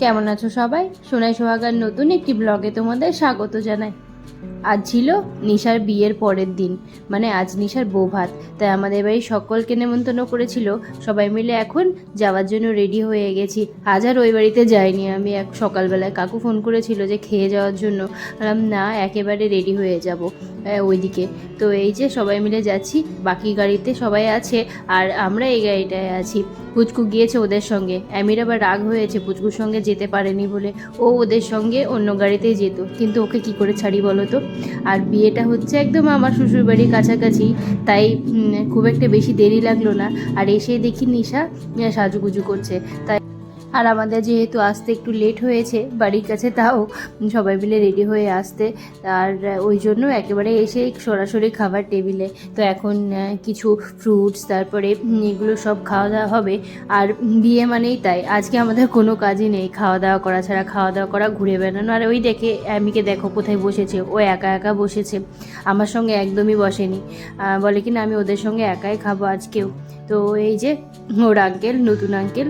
কেমন আছো সবাই? সোনাই সোহাগার নতুন একটি ব্লগে তোমাদের স্বাগত জানাই। আজ ছিল নিশার বিয়ের পরের দিন। মানে আজ নিশার বউ ভাত। তাই আমাদের বাড়ি সকলকে নেমন্তন্ন করেছিল। সবাই মিলে এখন যাওয়ার জন্য রেডি হয়ে গেছি। আজ আর ওই বাড়িতে যাইনি আমি। এক সকালবেলায় কাকু ফোন করেছিল যে খেয়ে যাওয়ার জন্য। না, একেবারে রেডি হয়ে যাব। ওইদিকে। তো এই যে সবাই মিলে যাচ্ছি। বাকি গাড়িতে সবাই আছে। আর আমরা এই গাড়িটায় আছি। পুচকু গিয়েছে ওদের সঙ্গে। অ্যামির আবার রাগ হয়েছে, পুচকুর সঙ্গে যেতে পারেনি বলে। ও ওদের সঙ্গে অন্য গাড়িতেই যেত। কিন্তু ওকে কি করে ছাড়ি বলো তো? আর বিয়েটা হচ্ছে একদম আমার শ্বশুরবাড়ির কাছাকাছি, তাই খুব একটা বেশি দেরি লাগল না। আর এসে দেখি নিশা সাজুগুজু করছে। তাই আর আমাদের যেহেতু আসতে একটু লেট হয়েছে, বাড়ির কাছে তাও সবাই মিলে রেডি হয়ে আসতে। আর ওই জন্য একেবারে এসে সরাসরি খাবার টেবিলে তো এখন কিছু ফ্রুটস তারপরে এগুলো সব খাওয়া দাওয়া হবে। আর বিয়ে মানেই তাই। আজকে আমাদের কোনো কাজই নেই। খাওয়া দাওয়া করা ছাড়া খাওয়া দাওয়া করা, ঘুরে বেড়ানো। আর ওই দেখে অ্যামিকে দেখো কোথায় বসেছে। ও একা একা বসেছে। আমার সঙ্গে একদমই বসেনি। বলে কি না, আমি ওদের সঙ্গে একাই খাব আজকেও। তো এই যে, ওর আঙ্কেল নতুন আঙ্কেল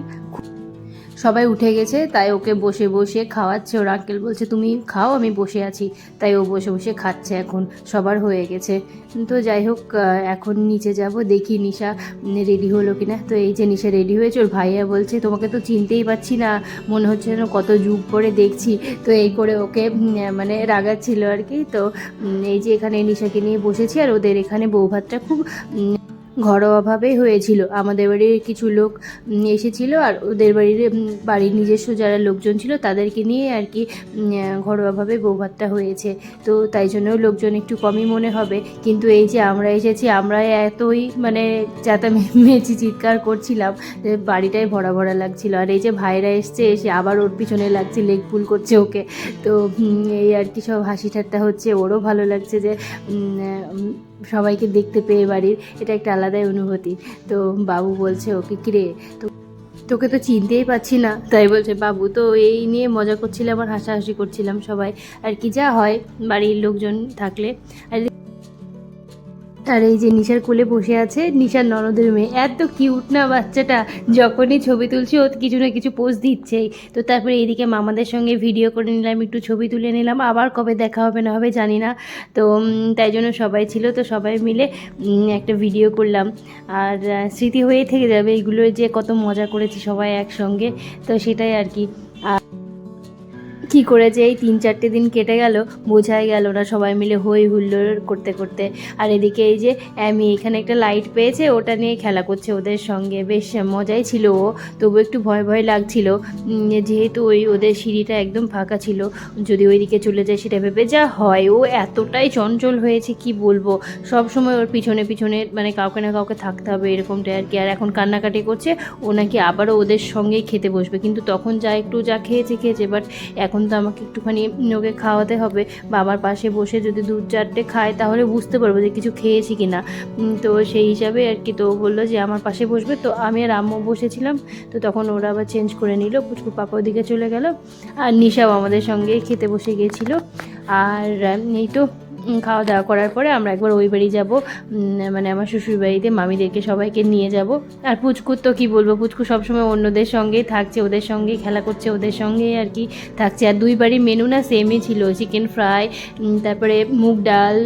সবাই উঠে গেছে, তাই ওকে বসে বসে খাওয়াচ্ছে। ওর আঙ্কেল বলছে, তুমি খাও, আমি বসে আছি। তাই ও বসে বসে খাচ্ছে এখন, সবার হয়ে গেছে। তো যাই হোক এখন নিচে যাব, দেখি নিশা রেডি হলো কি না তো এই যে নিশা রেডি হয়েছে, ওর ভাইয়া বলছে, তোমাকে তো চিনতেই পারছি না, মনে হচ্ছে যেন কত যুগ পরে দেখছি। তো এই করে ওকে মানে রাগাচ্ছিল আর কি। তো এই যে এখানে নিশাকে নিয়ে বসেছি, আর ওদের এখানে বৌভাতটা খুব ঘরোয়াভাবেই হয়েছিল। আমাদের বাড়ির কিছু লোক এসেছিল আর ওদের বাড়ির বাড়ির নিজস্ব যারা লোকজন ছিল তাদেরকে নিয়ে আর কি ঘরোয়াভাবে বৌভাতটা হয়েছে। তো তাই জন্য লোকজন একটু কমই মনে হবে। কিন্তু এই যে আমরা এসেছি আমরা এতই মানে চেঁচামেচি চিৎকার করছিলাম বাড়িটাই ভরা ভরা লাগছিল। আর এই যে ভাইরা এসছে, এসে আবার ওর পিছনে লাগছে, লেগ পুল করছে ওকে। তো এই আর কি সব হাসি ঠাট্টা হচ্ছে। ওরও ভালো লাগছে যে সবাইকে দেখতে পেয়ে বাড়ির। এটা একটা আলাদাই অনুভূতি। তো বাবু বলছে, ওকে কিরে তো তোকে তো চিনতেই পাচ্ছি না। তাই বলছে, বাবু, তো এই নিয়ে মজা করছিলাম আর হাসাহাসি করছিলাম সবাই। আর কি যা হয়, বাড়ির লোকজন থাকলে। আর আর এই যে নিশার কোলে বসে আছে নিশার ননদের মেয়ে। এত কিউট না বাচ্চাটা? যখনই ছবি তুলছি, ও কিছু না কিছু পোজ দিচ্ছেই। তো তারপরে এইদিকে মামাদের সঙ্গে ভিডিও করে নিলাম, একটু ছবি তুলে নিলাম। আবার কবে দেখা হবে না হবে জানি না। তো তাই জন্য সবাই ছিল, তো সবাই মিলে একটা ভিডিও করলাম। আর স্মৃতি হয়ে থেকে যাবে। এইগুলো যে কত মজা করেছি সবাই একসঙ্গে। তো সেটাই আর কি। কী করেছে এই তিন চারটে দিন কেটে গেল, বোঝাই গেল না, সবাই মিলে হই হুল্লোড় করতে করতে। আর এদিকে এই যে, অ্যামি এখানে একটা লাইট পেয়েছে, ওটা নিয়ে খেলা করছে ওদের সঙ্গে। বেশ মজাই ছিল ও, তবু একটু ভয় ভয় লাগছিল। যেহেতু ওই ওদের সিঁড়িটা একদম ফাঁকা ছিল, যদি ওইদিকে চলে যায় সেটা ভেবে যা হয়। ও এতটাই চঞ্চল হয়েছে, কি বলব? সব সময় ওর পিছনে পিছনে মানে কাউকে না কাউকে থাকতে হবে এরকমটা আর কি। আর এখন কান্নাকাটি করছে, ও নাকি আবারও ওদের সঙ্গেই খেতে বসবে। কিন্তু তখন যা একটু যা খেয়েছে খেয়েছে বাট এখন তো আমাকে একটুখানি ওকে খাওয়াতে হবে। বাবার পাশে বসে যদি দু চারটে খায়, তাহলে বুঝতে পারব যে কিছু খেয়েছি কি না তো সেই হিসাবে আর কি তো বলল যে, আমার পাশে বসবে। তো আমি আর আম্মু বসেছিলাম। তো তখন ওরা আবার চেঞ্জ করে নিল। পুচকু পাপা ওদিকে চলে গেল। আর নিশাও আমাদের সঙ্গে খেতে বসে গিয়েছিল আর, এই তো খাওয়া দাওয়া করার পরে আমরা একবার ওই বাড়ি যাব। মানে আমার শ্বশুর বাড়িতে মামিদেরকে সবাইকে নিয়ে যাব। আর পুচকুর তো কি বলব, পুচকু সবসময় অন্যদের সঙ্গেই থাকছে, ওদের সঙ্গেই খেলা করছে, ওদের সঙ্গেই আর কি থাকছে। আর দুই বাড়ির মেনু না সেমই ছিল চিকেন ফ্রাই তারপরে মুগ ডাল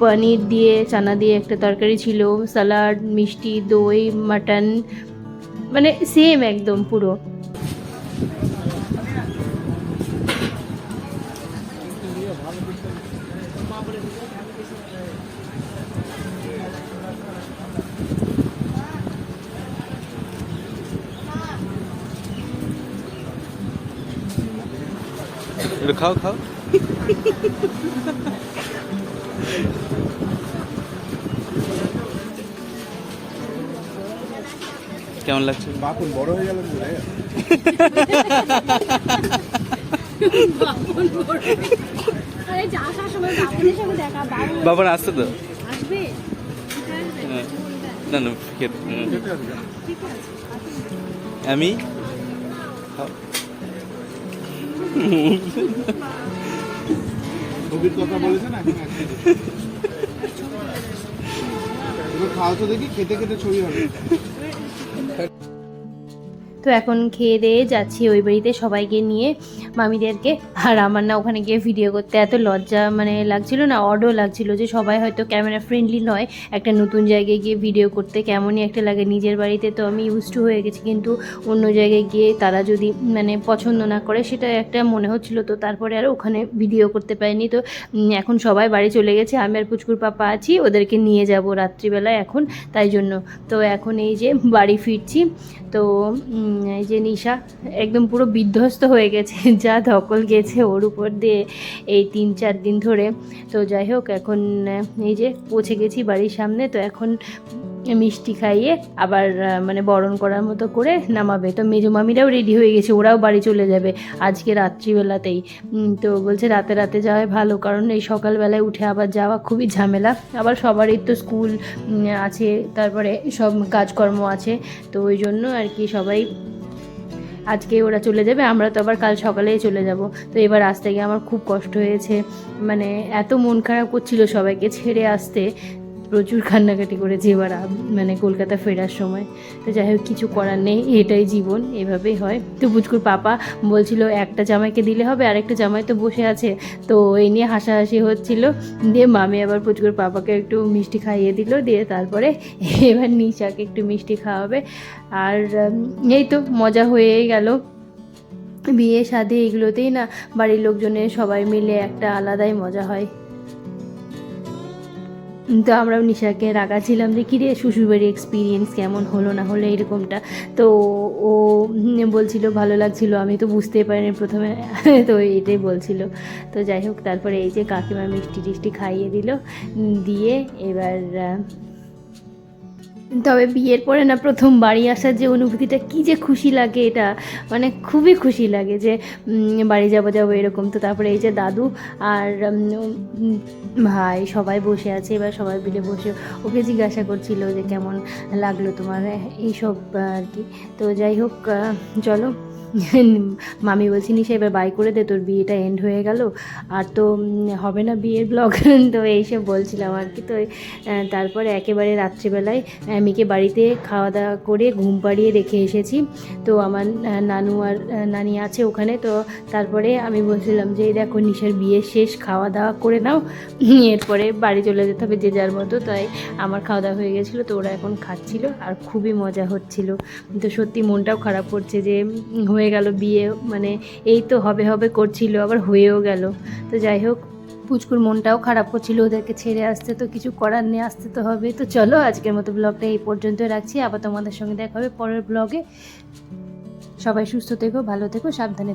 পনির দিয়ে, চানা দিয়ে একটা তরকারি ছিল স্যালাড মিষ্টি, দই, মাটন মানে সেম একদম পুরো। একটু খাও খাও। কেমন লাগছে? বাপুন বড় হয়ে গেল বাবার আসছে তো? হ্যাঁ। না না আমি? খাও। ছবির কথা বলেছে না খাও তো দেখি খেতে খেতে ছবি হবে। তো এখন খেয়ে দিয়ে যাচ্ছি ওই বাড়িতে সবাইকে নিয়ে মামিদেরকে। আর আমার না ওখানে গিয়ে ভিডিও করতে এত লজ্জা মানে লাগছিল না, অডও লাগছিল যে সবাই হয়তো ক্যামেরা ফ্রেন্ডলি নয়। একটা নতুন জায়গায় গিয়ে ভিডিও করতে কেমনই একটা লাগে। নিজের বাড়িতে তো আমি ইউজ টু হয়ে গেছি, কিন্তু অন্য জায়গায় গিয়ে তারা যদি মানে পছন্দ না করে, সেটা একটা মনে হচ্ছিল তো, তারপরে আর ওখানে ভিডিও করতে পারিনি। তো এখন সবাই বাড়ি চলে গেছে, আমি আর পুচকুর পাপা আছি, ওদেরকে নিয়ে যাব রাত্রিবেলায় এখন, তাই জন্য। তো এখন এই যে বাড়ি ফিরছি, তো এই যে নিশা একদম পুরো বিধ্বস্ত হয়ে গেছে, যা ধকল গেছে ওর উপর দিয়ে এই তিন চার দিন ধরে। তো যাই হোক, এখন এই যে পৌঁছে গেছি বাড়ির সামনে। তো এখন মিষ্টি খাইয়ে আবার মানে বরণ করার মতো করে নামাবে। তো মেজো মামিরাও রেডি হয়ে গেছে, ওরাও বাড়ি চলে যাবে আজকে রাত্রিবেলাতেই। তো বলছে রাতে রাতে যাওয়াই ভালো, কারণ এই সকালবেলায় উঠে আবার যাওয়া খুবই ঝামেলা। আবার সবারই তো স্কুল আছে, তারপরে সব কাজকর্ম আছে, তো ওই জন্য আর কি সবাই আজকে ওরা চলে যাবে, আমরা তো আবার কাল সকালেই চলে যাব। তো এবার আসতে গিয়ে আমার খুব কষ্ট হয়েছে। মানে এত মন খারাপ করছিল সবাইকে ছেড়ে আসতে প্রচুর কান্নাকাটি করেছি এবার মানে কলকাতা ফেরার সময়। তো যাই হোক, কিছু করার নেই, এটাই জীবন, এভাবেই হয়। তো বুচকুর পাপা বলছিল, একটা জামাইকে দিলে হবে, আরেকটা জামাই তো বসে আছে। তো এই নিয়ে হাসাহাসি হচ্ছিল। দিয়ে মামি আবার পুচকুর পাপাকে একটু মিষ্টি খাইয়ে দিল, দিয়ে তারপরে এবার নিশাকে একটু মিষ্টি খাওয়াবে। আর এই তো মজা হয়েই গেল। বিয়ে, শাদি এগুলোতেই না, বাড়ির লোকজনের সবাই মিলে একটা আলাদাই মজা হয়। তো আমরা নিশাকে রাগাছিলাম যে, কিরে, শ্বশুরবাড়ির এক্সপিরিয়েন্স কেমন হলো না হলো এরকমটা? তো ও বলছিল, ভালো লাগছিল, আমি তো বুঝতেই পারিনি প্রথমে। তো এটাই বলছিল। তো যাই হোক, তারপরে এই যে কাকিমা মিষ্টি টিষ্টি খাইয়ে দিল। দিয়ে এবার তবে বিয়ের পরে না প্রথম বাড়ি আসার যে অনুভূতিটা, কী যে খুশি লাগে এটা মানে খুবই খুশি লাগে যে বাড়ি যাব যাব এরকম। তো তারপরে এই যে দাদু আর ভাই সবাই বসে আছে, এবার সবাই মিলে বসে ওকে জিজ্ঞাসা করছিল যে কেমন লাগল তোমার এইসব আর কি। তো যাই হোক চলো। মামি বলছি, নিশা, এবার বাই করে দে, তোর বিয়েটা এন্ড হয়ে গেল। আর তো হবে না বিয়ের ব্লগ তো এইসব বলছিলাম আর কি। তো তারপরে একেবারে রাত্রিবেলায় মেয়েকে বাড়িতে খাওয়া দাওয়া করে ঘুম পাড়িয়ে রেখে এসেছি। তো আমার নানু আর নানি আছে ওখানে। তো তারপরে আমি বলছিলাম যে দেখো, নিশার বিয়ে শেষ, খাওয়া দাওয়া করে নাও। এরপরে বাড়ি চলে যেতে হবে যে যার মতো। তাই আমার খাওয়া দাওয়া হয়ে গেছিল, তো ওরা এখন খাচ্ছিল আর খুবই মজা হচ্ছিল। তো সত্যি মনটাও খারাপ করছে যে হয়ে গেল বিয়ে মানে এই তো হবে হবে করছিল, আবার হয়েও গেল। তো যাই হোক, পুচকুর মনটাও খারাপ করছিল, ওদেরকে ছেড়ে আসতে তো কিছু করার নেই, আসতে তো হবে। তো চলো, আজকের মতো ব্লগটা এই পর্যন্ত রাখছি, আবার তোমাদের সঙ্গে দেখা হবে পরের ব্লগে সবাই সুস্থ থেকো, ভালো থেকো, সাবধানে